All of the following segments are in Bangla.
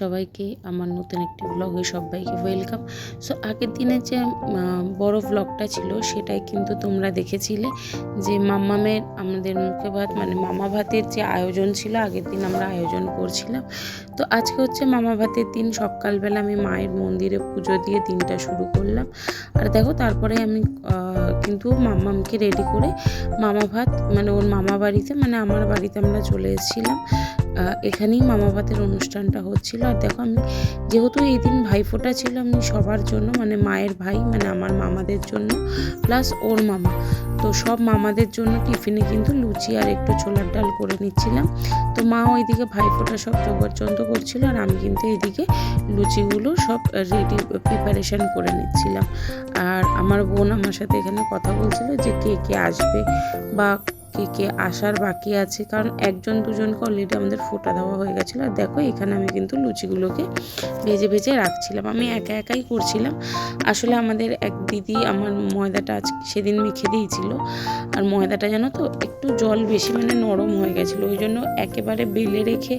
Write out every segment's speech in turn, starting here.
সবাইকে আমার নতুন একটি ব্লগে সবাইকে ওয়েলকাম সো আগের দিনের যে বড় ব্লগটা ছিল, সেটাই কিন্তু তোমরা দেখেছিলে যে মাম্মামের আমাদের মুখে ভাত মানে মামা ভাতের যে আয়োজন ছিল, আগের দিন আমরা আয়োজন করছিলাম। তো আজকে হচ্ছে মামা ভাতের দিন, সকালবেলা আমি মায়ের মন্দিরে পুজো দিয়ে দিনটা শুরু করলাম। আর দেখো, তারপরে আমি কিন্তু মাম্মামকে রেডি করে মামা ভাত মানে ওর মামা বাড়িতে মানে আমার বাড়িতে আমরা চলে এসেছিলাম। এখানেই মামা ভাতের অনুষ্ঠানটা হচ্ছিল। আর দেখো, আমি যেহেতু এই দিন ভাইফোঁটা ছিল, আমি সবার জন্য মানে মায়ের ভাই মানে আমার মামাদের জন্য প্লাস ওর মামা। তো সব মামাদের জন্য টিফিনে কিন্তু লুচি আর একটু ছোলার ডাল করে নিচ্ছিলাম। তো মা ওইদিকে ভাইফোঁটা সব জোগাড়যন্ত্র করছিল, আর আমি কিন্তু এইদিকে লুচিগুলো সব রেডি প্রিপারেশন করে নিচ্ছিলাম। আর আমার বোন আমার সাথে এখানে কথা বলছিল যে কে কে আসবে বা কে কে আসার বাকি আছে। কারণ একজন দুজনকে অলরেডি আমাদের ফোটা দেওয়া হয়ে গেছিল। আর দেখো, এখানে আমি কিন্তু লুচিগুলোকে ভেজে ভেজে রাখছিলাম। আমি একা একাই করছিলাম। আসলে আমাদের এক দিদি আমার ময়দাটা আজ সেদিন মেখে দিয়েছিল। আর ময়দাটা জানো তো, একটু জল বেশি মানে নরম হয়ে গেছিল। ওই জন্য একেবারে বেলে রেখে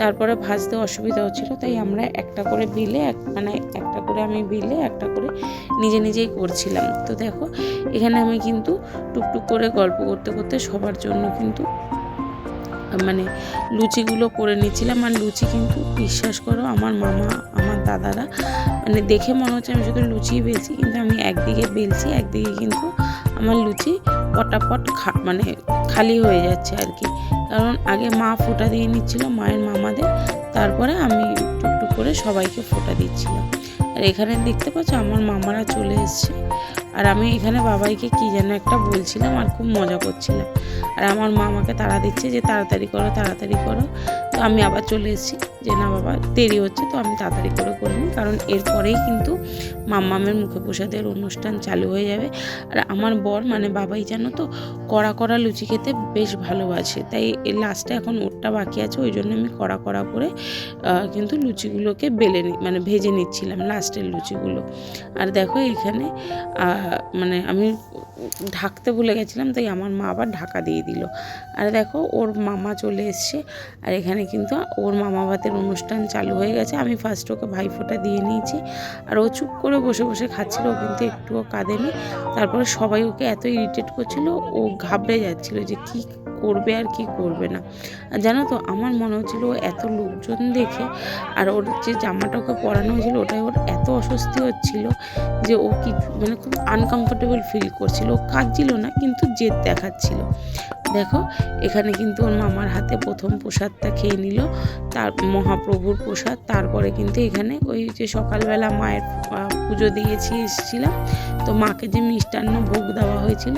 তারপরে ভাজতে অসুবিধা হচ্ছিল তাই আমরা একটা করে বিলে এক মানে একটা করে আমি বেলে একটা করে নিজে নিজেই করছিলাম। তো দেখো, এখানে আমি কিন্তু টুকটুক করে গল্প করতে করতে সবার জন্য কিন্তু মানে লুচিগুলো করে নিচ্ছিলাম। আর লুচি কিন্তু বিশ্বাস করো, আমার মামা, আমার দাদারা মানে দেখে মনে হচ্ছে আমি শুধু লুচি বেলছি, কিন্তু আমি একদিকে বেলছি, একদিকে কিন্তু আমার লুচি পটাপট খা মানে খালি হয়ে যাচ্ছে আর কি। কারণ আগে মা ফোঁটা দিয়ে নিচ্ছিল মায়ের মামাদের, তারপরে আমি টুকটুক করে সবাইকে ফোঁটা দিচ্ছিলাম। আর এখানে দেখতে পাচ্ছ আমার মামারা চলে এসছে। আর আমি এখানে বাবাইকে কি যেন একটা বলছিলাম আর খুব মজা করছিলাম। আর আমার মামাকে তাড়া দিচ্ছে যে তাড়াতাড়ি করো তাড়াতাড়ি করো। আমি আবার চলে এসেছি। যে না বাবা, দেরি হচ্ছে, তো আমি তাড়াতাড়ি করে করে নিই। কারণ এরপরেই কিন্তু মাম্মামের মুখে প্রসাদের অনুষ্ঠান চালু হয়ে যাবে। আর আমার বর মানে বাবাই জানো তো, কড়া কড়া লুচি খেতে বেশ ভালোবাসে। তাই এর লাস্টে এখন ওরটা বাকি আছে, ওই জন্য আমি কড়া কড়া করে কিন্তু লুচিগুলোকে বেলে নি মানে ভেজে নিচ্ছিলাম লাস্টের লুচিগুলো। আর দেখো এখানে মানে আমি ঢাকতে ভুলে গেছিলাম, তাই আমার মা আবার ঢাকা দিয়ে দিল। আর দেখো, ওর মামা চলে এসছে, আর এখানে কিন্তু ওর মামা ভাতের অনুষ্ঠান চালু হয়ে গেছে। আমি ফার্স্ট ওকে ভাইফোঁটা দিয়ে নিয়েছি। আর ও চুপ করে বসে বসে খাচ্ছিল, ও কিন্তু একটুও কাঁদেনি। তারপরে সবাই ওকে এত ইরিটেট করছিল, ও ঘাবড়ে যাচ্ছিল যে কি করবে আর কি করবে না। আর জানো তো, আমার মনে হচ্ছিল ও এত লোকজন দেখে, আর ওর যে জামাটা ওকে পরানো হয়েছিল ওটাই ওর এত অস্বস্তি হচ্ছিল যে ও কি মানে খুব আনকমফোর্টেবল ফিল করছিল। ও কাঁদছিল না, কিন্তু জেদ দেখাচ্ছিল। দেখো, এখানে কিন্তু ওর মামার হাতে প্রথম প্রসাদটা খেয়ে নিল, তার মহাপ্রভুর প্রসাদ। তারপরে কিন্তু এখানে ওই যে সকালবেলা মায়ের পুজো দিয়েছি এসেছিলাম। তো মাকে যে মিষ্টান্ন ভোগ দেওয়া হয়েছিল,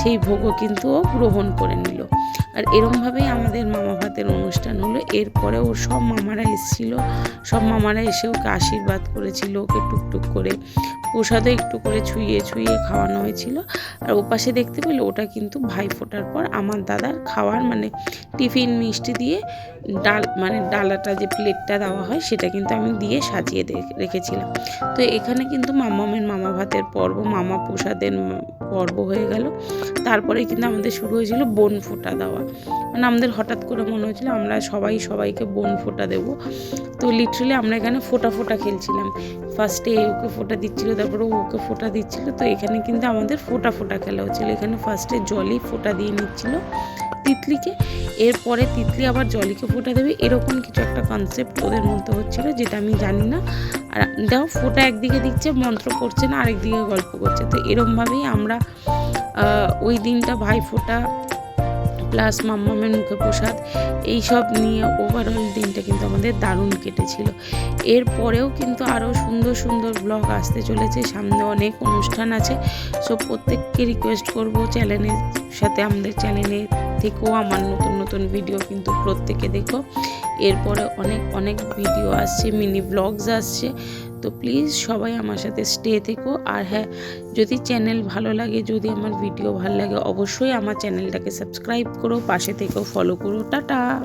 সেই ভোগও কিন্তু ও গ্রহণ করে নিল। আর এরমভাবেই আমাদের মামা ভাতের অনুষ্ঠান হলো। এরপরে ওর সব মামারা এসেছিল। সব মামারা এসে ওকে আশীর্বাদ করেছিল, ওকে টুকটুক করে প্রসাদও একটু করে ছুঁয়ে ছুঁয়ে খাওয়ানো হয়েছিল। আর ওপাশে দেখতে পেলে ওটা কিন্তু ভাই ফোটার পর আমার দাদার খাওয়ার মানে টিফিন মিষ্টি দিয়ে ডাল মানে ডালাটা যে প্লেটটা দেওয়া হয় সেটা কিন্তু আমি দিয়ে সাজিয়ে রেখেছিলাম। তো এখানে কিন্তু মামামের মামা ভাতের পর্ব, মামা প্রসাদের পর্ব হয়ে গেল। তারপরে কিন্তু আমাদের শুরু হয়েছিল বোন ফোঁটা দেওয়া। মানে আমাদের হঠাৎ করে মনে হয়েছিল আমরা সবাই সবাইকে বোন ফোঁটা দেবো। তো লিটারালি আমরা এখানে ফোঁটা ফোঁটা খেলছিলাম। ফার্স্টে ওকে ফোঁটা দিচ্ছিল তারপরে ওকে ফোঁটা দিচ্ছিল, তো এখানে কিন্তু আমাদের ফোঁটা ফোঁটা খেলা হচ্ছিল। এখানে ফার্স্টে জলই ফোঁটা দিয়ে নিচ্ছিল তিতলিকে, এরপরে তিতলি আবার জলিকে ফোঁটা দেবে। এরকম কিছু একটা কনসেপ্ট ওদের মধ্যে হচ্ছিল, যেটা আমি জানি না। আর দেখো, ফোঁটা একদিকে দিচ্ছে, মন্ত্র করছে না, আরেকদিকে গল্প করছে। তো এরমভাবেই আমরা ওই দিনটা ভাই ফোঁটা প্লাস মাম্মামের মুখে প্রসাদ, এইসব নিয়ে ওভারঅল দিনটা কিন্তু আমাদের দারুণ কেটেছিল। এরপরেও কিন্তু আরও সুন্দর সুন্দর ব্লগ আসতে চলেছে, সামনে অনেক অনুষ্ঠান আছে। সো প্রত্যেককে রিকোয়েস্ট করব চ্যানেলের সাথে, আমাদের চ্যানেলে থেকেও আমার নতুন নতুন ভিডিও কিন্তু প্রত্যেকে দেখো। এরপরে অনেক অনেক ভিডিও আসছে মিনি ব্লগস আসছে। তো প্লিজ সবাই আমার সাথে স্টে থেকো। আর হ্যাঁ যদি চ্যানেল ভালো লাগে, যদি আমার ভিডিও ভালো লাগে, অবশ্যই আমার চ্যানেলটাকে সাবস্ক্রাইব করো, পাশে থেকেও ফলো করো। টাটা!